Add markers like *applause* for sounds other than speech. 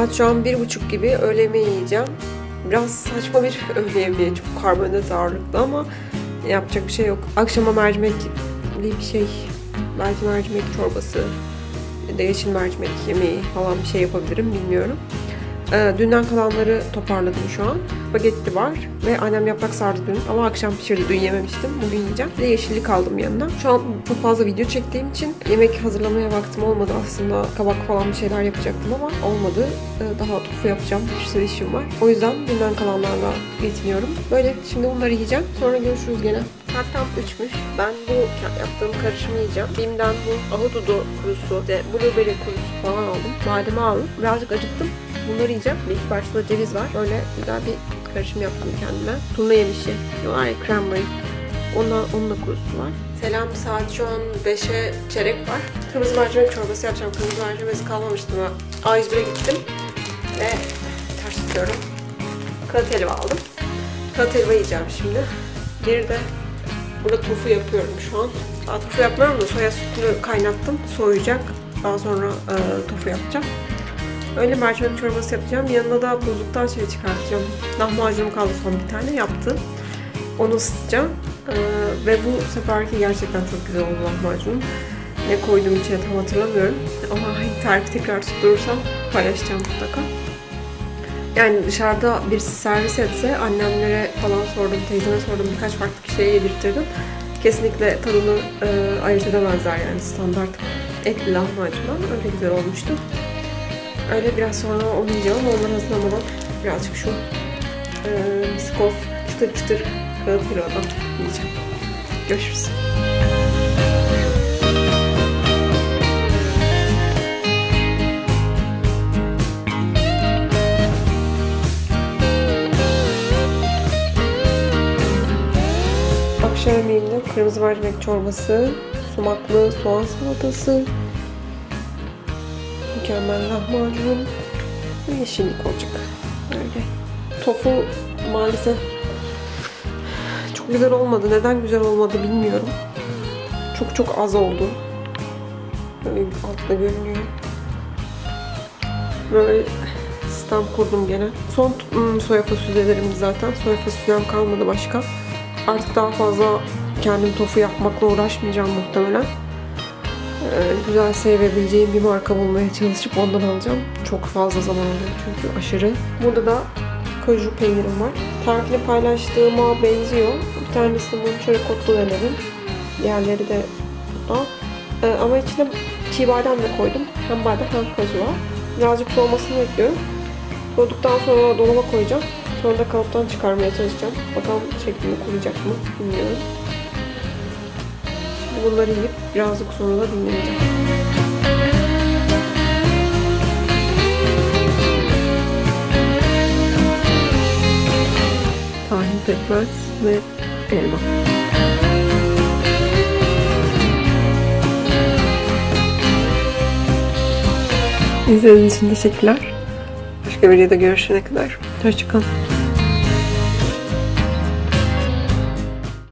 Saat şu an bir buçuk gibi öğle yemeği yiyeceğim. Biraz saçma bir *laughs* öğle yemeği. Çok karbonhidrat ağırlıklı ama yapacak bir şey yok. Akşama mercimekli bir şey. Belki mercimek çorbası da yeşil mercimek yemeği falan bir şey yapabilirim bilmiyorum. Ee, dünden kalanları toparladım şu an. Spagetti var ve annem yaprak sardı dün ama akşam pişirdi. Dün yememiştim. Bugün yiyeceğim. Bir de yeşillik aldım yanına. Şu an çok fazla video çektiğim için yemek hazırlamaya vaktim olmadı aslında. Kabak falan bir şeyler yapacaktım ama olmadı. Ee, daha tofu yapacağım. Bir sürü işim var. O yüzden dünden kalanlarla yetiniyorum. Böyle şimdi bunları yiyeceğim. Sonra görüşürüz gene. Saat tam 3'müş. Ben bu yaptığım karışımı yiyeceğim. Bim'den bu ahududu kurusu, de blueberry kurusu falan aldım. Bademe aldım. Birazcık acıktım. Bunları yiyeceğim. Parça da ceviz var. Böyle güzel bir karışım yaptım kendime. Turna yemişi. Var ya cranberry. Ondan, onun da kurusu var. Selam saat şu an 5'e çeyrek var. Kırmızı mercimek çorbası yapacağım. Kırmızı mercimek kalmamıştı ama A101'e gittim. Ve ters tutuyorum. Kağıt helva aldım. Kağıt helva yiyeceğim şimdi. Bir de burada tofu yapıyorum şu an. Daha tofu yapmıyorum da soya sütünü kaynattım. Soğuyacak. Daha sonra e, tofu yapacağım. Öyle mercimek çorbası yapacağım. Yanına da buzluktan şey çıkartacağım. Lahmacunum kaldı son bir tane yaptım. Onu ısıtacağım. Ee, ve bu seferki gerçekten çok güzel oldu lahmacun. Ne koyduğum içine tam hatırlamıyorum. Ama tarifi tekrar tutturursam paylaşacağım mutlaka. Yani dışarıda birisi servis etse annemlere falan sordum, teyzeme sordum, birkaç farklı kişiye yedirttirdim. Kesinlikle tadını e, ayırt edemezler yani standart etli lahmacundan. Öyle güzel olmuştu. Öyle biraz sonra onu yiyeceğim ama onları hazırlamadan birazcık şu e, biskof çıtır çıtır kağıt pilavdan yiyeceğim. Görüşürüz. Akşam yemeğinde kırmızı mercimek çorbası, sumaklı soğan salatası, mükemmel lahmacun ve yeşillik olacak. Öyle. Tofu maalesef çok güzel olmadı. Neden güzel olmadı bilmiyorum. Çok çok az oldu. Böyle altta görünüyor. Böyle sistem kurdum gene. Son hmm, soya fasulyelerim zaten. Soya fasulyem kalmadı başka. Artık daha fazla kendim tofu yapmakla uğraşmayacağım muhtemelen. Ee, güzel sevebileceğim bir marka bulmaya çalışıp ondan alacağım. Çok fazla zaman alıyor çünkü aşırı. Burada da kaju peynirim var. Tarifini paylaştığıma benziyor. Bir tanesini bunu şöyle kotlu denedim. Diğerleri de burada. Ee, ama içine çiğ badem de koydum. Hem badem hem kaju var. Birazcık soğumasını bekliyorum. Soğuduktan sonra dolaba koyacağım. Sonra da kalıptan çıkarmaya çalışacağım. Bakalım şeklini kuracak mı bilmiyorum. Bunları yiyip birazcık sonra da dinleneceğim. Tahin pekmez ve elma. İzlediğiniz için teşekkürler. Başka bir videoda görüşene kadar. Hoşçakalın.